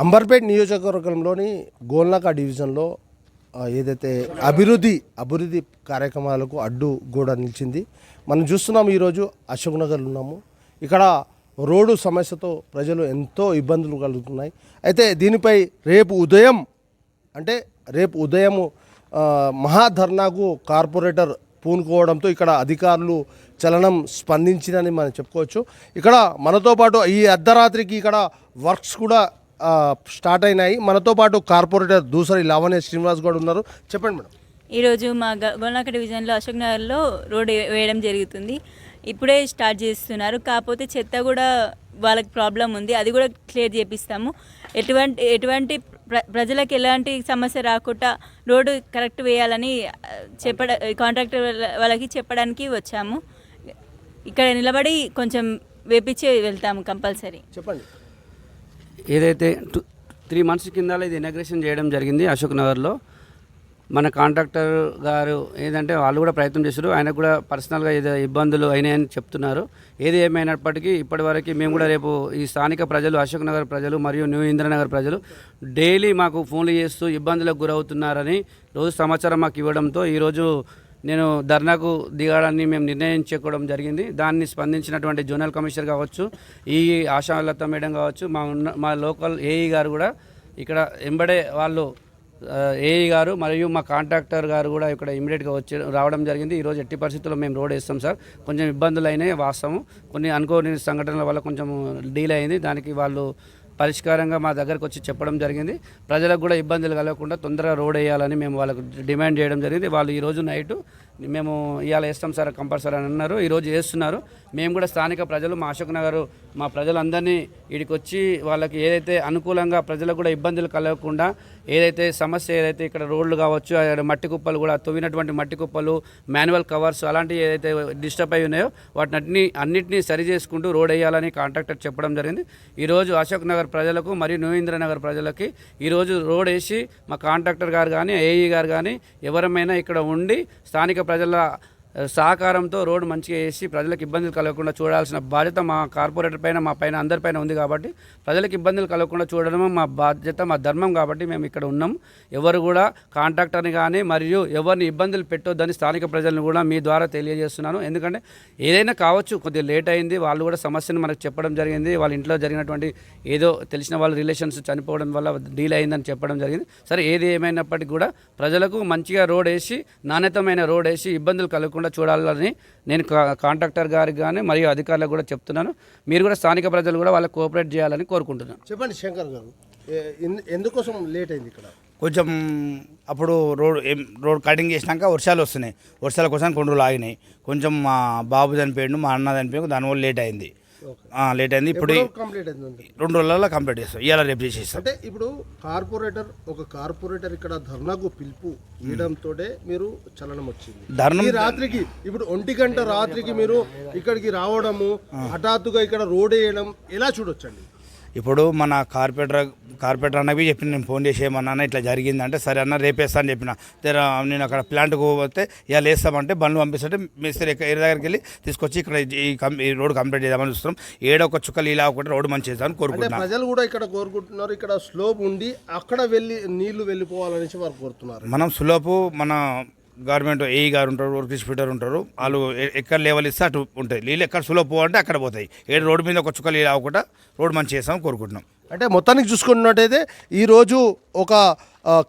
అంబర్పేట్ నియోజకవర్గంలోని గోల్నాక డివిజన్లో ఏదైతే అభివృద్ధి అభివృద్ధి కార్యక్రమాలకు అడ్డు కూడా నిలిచింది. మనం చూస్తున్నాం ఈరోజు అశోక్ నగర్లో ఉన్నాము. ఇక్కడ రోడ్డు సమస్యతో ప్రజలు ఎంతో ఇబ్బందులు కలుగుతున్నాయి. అయితే దీనిపై రేపు ఉదయం అంటే రేపు ఉదయము మహాధర్నాకు కార్పొరేటర్ పూనుకోవడంతో ఇక్కడ అధికారులు చలనం స్పందించిందని మనం చెప్పుకోవచ్చు. ఇక్కడ మనతో పాటు ఈ అర్ధరాత్రికి ఇక్కడ వర్క్స్ కూడా స్టార్ట్ అయినాయి. మనతో పాటు కార్పొరేటర్ దూసరి లావణ్య శ్రీనివాస్ కూడా ఉన్నారు. చెప్పండి మేడం. ఈరోజు మా గ- గోల్నాక డివిజన్లో అశోక్ నగర్లో రోడ్ వే- వేయడం జరుగుతుంది. ఇప్పుడే స్టార్ట్ చేస్తున్నారు. కాకపోతే చెత్త కూడా వాళ్ళకి ప్రాబ్లం ఉంది. అది కూడా క్లియర్ చేపిస్తాము. ఎటువంటి ఎటువంటి ప్ర- ప్రజలకు ఎలాంటి సమస్య రాకుండా రోడ్డు కరెక్ట్ వేయాలని చెప్పడ కాంట్రాక్టర్ వాళ్ళ- వాళ్ళకి చెప్పడానికి వచ్చాము. ఇక్కడ నిలబడి కొంచెం వేపించి వెళ్తాము కంపల్సరీ. చెప్పండి. ఏదైతే టూ త్రీ మంత్స్ కింద ఇది ఇనాగ్రేషన్ చేయడం జరిగింది అశోక్ నగర్లో. మన కాంట్రాక్టర్ గారు ఏంటంటే వాళ్ళు కూడా ప్రయత్నం చేశారు. ఆయనకు కూడా పర్సనల్గా ఏదో ఇబ్బందులు అయినాయని చెప్తున్నారు. ఏది ఏమైనప్పటికీ ఇప్పటివరకు మేము కూడా రేపు ఈ స్థానిక ప్రజలు అశోక్ నగర్ ప్రజలు మరియు న్యూ ఇంద్రనగర్ ప్రజలు డైలీ మాకు ఫోన్లు చేస్తూ ఇబ్బందులకు గురవుతున్నారని రోజు సమాచారం మాకు ఇవ్వడంతో ఈరోజు నేను ధర్నాకు దిగాలని మేము నిర్ణయించుకోవడం జరిగింది. దాన్ని స్పందించినటువంటి జోనల్ కమిషనర్ కావచ్చు ఈ ఆశాలత మేడం కావచ్చు మా ఉన్న మా లోకల్ ఏఈ గారు కూడా ఇక్కడ ఎంబడే వాళ్ళు ఏఈ గారు మరియు మా కాంట్రాక్టర్ గారు కూడా ఇక్కడ ఇమీడియట్గా వచ్చి రావడం జరిగింది. ఈరోజు ఎట్టి పరిస్థితుల్లో మేము రోడ్ వేస్తాం సార్. కొంచెం ఇబ్బందులు అయినాయి వాస్తవం. కొన్ని అనుకోని సంఘటనల వల్ల కొంచెం డీల్ అయింది దానికి వాళ్ళు పరిష్కారంగా మా దగ్గరకు వచ్చి చెప్పడం జరిగింది. ప్రజలకు కూడా ఇబ్బందులు కలగకుండా తొందరగా రోడ్ వేయాలని మేము వాళ్ళకు డిమాండ్ చేయడం జరిగింది. వాళ్ళు ఈరోజు నైటు మేము ఇవాళ వేస్తాం సార్ కంపల్సరీ అని అన్నారు. ఈరోజు వేస్తున్నారు మేము కూడా స్థానిక ప్రజలు మా అశోక్ నగర్ మా ప్రజలందరినీ వీడికి వచ్చి వాళ్ళకి ఏదైతే అనుకూలంగా ప్రజలకు కూడా ఇబ్బందులు కలగకుండా ఏదైతే సమస్య ఏదైతే ఇక్కడ రోడ్లు కావచ్చు మట్టి కుప్పలు కూడా తవ్వినటువంటి మట్టి కుప్పలు మాన్యువల్ కవర్స్ అలాంటివి ఏదైతే డిస్టర్బ్ అయి ఉన్నాయో వాటిని అన్నింటినీ సరి చేసుకుంటూ రోడ్ వేయాలని కాంట్రాక్టర్ చెప్పడం జరిగింది. ఈరోజు అశోక్ నగర్ ప్రజలకు మరియు నగర్ ప్రజలకి ఈరోజు రోడ్ వేసి మా కాంట్రాక్టర్ గారు కానీ ఏఈ గారు కానీ ఎవరమైనా ఇక్కడ ఉండి స్థానిక ప్రజల ఆ, సహకారంతో రోడ్డు మంచిగా వేసి ప్రజలకు ఇబ్బందులు కలగకుండా చూడాల్సిన బాధ్యత మా కార్పొరేటర్ పైన మా పైన అందరిపైన ఉంది కాబట్టి ప్రజలకు ఇబ్బందులు కలగకుండా చూడడం మా బాధ్యత మా ధర్మం కాబట్టి మేము ఇక్కడ ఉన్నాం. ఎవరు కూడా కాంట్రాక్టర్ని కానీ మరియు ఎవరిని ఇబ్బందులు పెట్టొద్దని స్థానిక ప్రజలను కూడా మీ ద్వారా తెలియజేస్తున్నాను. ఎందుకంటే ఏదైనా కావచ్చు కొద్దిగా లేట్ అయింది వాళ్ళు కూడా సమస్యను మనకు చెప్పడం జరిగింది వాళ్ళ ఇంట్లో జరిగినటువంటి ఏదో తెలిసిన వాళ్ళ రిలేషన్స్ చనిపోవడం వల్ల డీల్ అయిందని చెప్పడం జరిగింది. సరే ఏది ఏమైనప్పటికీ కూడా ప్రజలకు మంచిగా రోడ్ వేసి నాణ్యతమైన రోడ్ వేసి ఇబ్బందులు కలగకుండా చూడాలని నేను కా- కాంట్రాక్టర్ గారికి కానీ మరియు అధికారులకు కూడా చెప్తున్నాను. మీరు కూడా స్థానిక ప్రజలు కూడా వాళ్ళకి కోఆపరేట్ చేయాలని కోరుకుంటున్నాను. చెప్పండి శంకర్ గారు. ఎందుకోసం లేట్ అయింది ఇక్కడ? కొంచెం అప్పుడు రోడ్ ఏం- రోడ్ కటింగ్ చేసినాక వర్షాలు వస్తున్నాయి. వర్షాల కోసం కొన్ని రోజులు ఆగినాయి. కొంచెం మా బాబు చనిపోయాడు మా అన్న చనిపోయాడు దానివల్ల లేట్ అయింది. లేట్ అయింది. ఇప్పుడు కంప్లీట్ అయింది రెండు రోజులలో కంప్లీట్ చేస్తాం. ఇవాళ రేపు చేసేస్తాం. అంటే ఇప్పుడు కార్పొరేటర్ ఒక కార్పొరేటర్ ఇక్కడ ధర్నాకు పిలుపు ఇవ్వడంతో మీరు చలనం వచ్చింది. ధర్నం రాత్రికి ఇప్పుడు ఒంటి గంట రాత్రికి మీరు ఇక్కడికి రావడము హఠాత్తుగా ఇక్కడ రోడ్ వేయడం ఎలా చూడొచ్చండి? ఇప్పుడు మన కార్పొరేటర్ కార్పొరేటర్ అన్నవి చెప్పిన నేను ఫోన్ చేసి ఏమన్నా ఇట్లా జరిగిందంటే సరే అన్న రేపేస్తా అని చెప్పిన. నేను అక్కడ ప్లాంట్కి పోతే ఇవాళ వేస్తామంటే బండ్లు పంపిస్తుంటే మిస్త్రి ఏరి దగ్గరికి వెళ్ళి తీసుకొచ్చి ఇక్కడ ఈ రోడ్ కంప్లీట్ చేద్దామని చూస్తున్నాం. ఏడో ఒక చుక్కలు ఇలా ఒకటి రోడ్ మంచి చేద్దామని కోరుకుంటున్నాను ప్రజలు కూడా ఇక్కడ కోరుకుంటున్నారు ఇక్కడ స్లోప్ ఉండి అక్కడ వెళ్ళి నీళ్ళు వెళ్ళిపోవాలనేసి వారు కోరుతున్నారు. మనం సులోపు మన గవర్నమెంట్ ఏఈ గారు ఉంటారు వర్క్ ఫీటర్ ఉంటారు వాళ్ళు ఎక్కడ లెవెల్ ఇస్తే అటు ఉంటాయి. నీళ్ళు ఎక్కడ సులభ అంటే అక్కడ పోతాయి. ఏడు రోడ్డు మీద ఒక చుక్క నీళ్ళు అవ్వకుండా రోడ్డు మంచి చేస్తామని కోరుకుంటున్నాం. అంటే మొత్తానికి చూసుకున్నట్టయితే ఈరోజు ఒక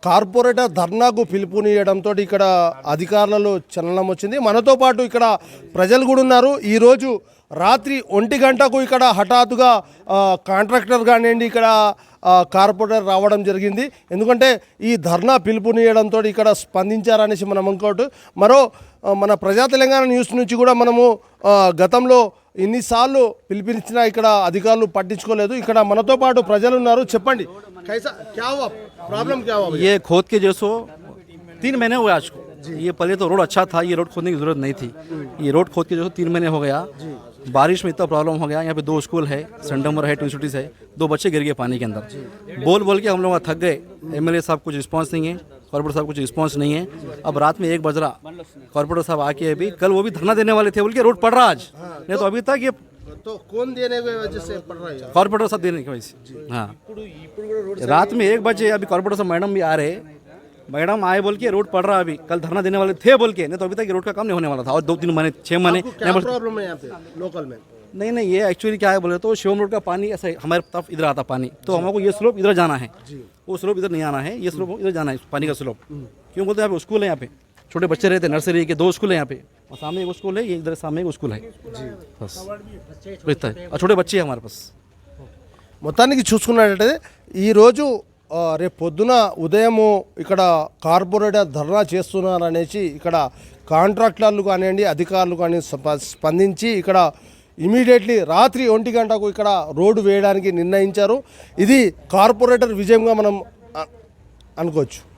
కార్పొరేటర్ ధర్నాకు పిలుపునియడంతో ఇక్కడ అధికారులలో చలనం వచ్చింది. మనతో పాటు ఇక్కడ ప్రజలు కూడా ఉన్నారు. ఈరోజు రాత్రి ఒంటి గంటకు ఇక్కడ హఠాత్తుగా ఆ, కాంట్రాక్టర్ కానివ్వండి ఇక్కడ ఆ, కార్పొరేటర్ రావడం జరిగింది ఎందుకంటే ఈ ధర్నా పిలుపునియడంతో ఇక్కడ స్పందించారనేసి మనం అనుకోవట్టు మరో ఆ, మన ప్రజా తెలంగాణ న్యూస్ నుంచి కూడా మనము ఆ, గతంలో ఇన్నిసార్లు పిలిపించినా ఇక్కడ అధికారులు పట్టించుకోలేదు ఇక్కడ మనతో పాటు ప్రజలు ఉన్నారు చెప్పండి కైసా క్యా హువా ప్రాబ్లం క్యా హువా ये खोद के जो सो तीन महीने हुए आज को ये पहले तो रोड अच्छा था ये रोड खोदने की जरूरत नहीं थी ये रोड खोद के जो है तीन महीने हो गया बारिश में इतना प्रॉब्लम हो गया यहाँ पे दो स्कूल है सेंटम्बर है ट्यूनिवर्सिटीज़ है दो बच्चे गिर गए पानी के अंदर। बोल बोल के हम लोग थक गए। एमएलए साहब कुछ रिस्पांस नहीं है कॉर्पोरेटर साहब कुछ रिस्पांस नहीं है। अब रात में एक बज रहा कॉर्पोरेटर साहब आके अभी कल वो भी धरना देने वाले थे बोल के रोड पड़ रहा आज। नहीं तो अभी तक ये तो कौन देने की वजह से पड़ रहा है कॉर्पोरेटर साथ देने की वजह से हाँ। रात में एक बजे अभी कॉर्पोरेटर साहब मैडम भी आ रहे मैडम आए बोल के रोड पड़ रहा अभी कल धरना देने वाले थे बोल के नहीं तो अभी तक ये रोड का काम नहीं होने वाला था और दो तीन महीने छः महीने आपको क्या प्रॉब्लम है यहाँ पे लोकल में नहीं नहीं ये एक्चुअली क्या है बोले तो शिवम रोड का पानी ऐसा है, हमारे तरफ इधर आता पानी तो हमको ये स्लोप इधर जाना है वो स्लोप इधर नहीं आना है ये स्लोप इधर जाना है पानी का स्लोप क्यों बोलते हैं यहाँ पे स्कूल है यहाँ पे छोटे बच्चे रहते हैं नर्सरी के दो स्कूल है यहाँ पे और सामने एक स्कूल है ये इधर सामने एक स्कूल है बस इतना है और छोटे बच्चे हैं हमारे पास మొత్తానికి చూసుకున్నట్టయితే ఈరోజు ఆ, రేపు పొద్దున ఉదయము ఇక్కడ కార్పొరేటర్ ధర్నా చేస్తున్నారు అనేసి ఇక్కడ కాంట్రాక్టర్లు కానివ్వండి అధికారులు కానీ స్ప- స్పందించి ఇక్కడ ఇమీడియట్లీ రాత్రి ఒంటి గంటకు ఇక్కడ రోడ్డు వేయడానికి నిర్ణయించారు. ఇది కార్పొరేటర్ విజయంగా మనం అనుకోవచ్చు.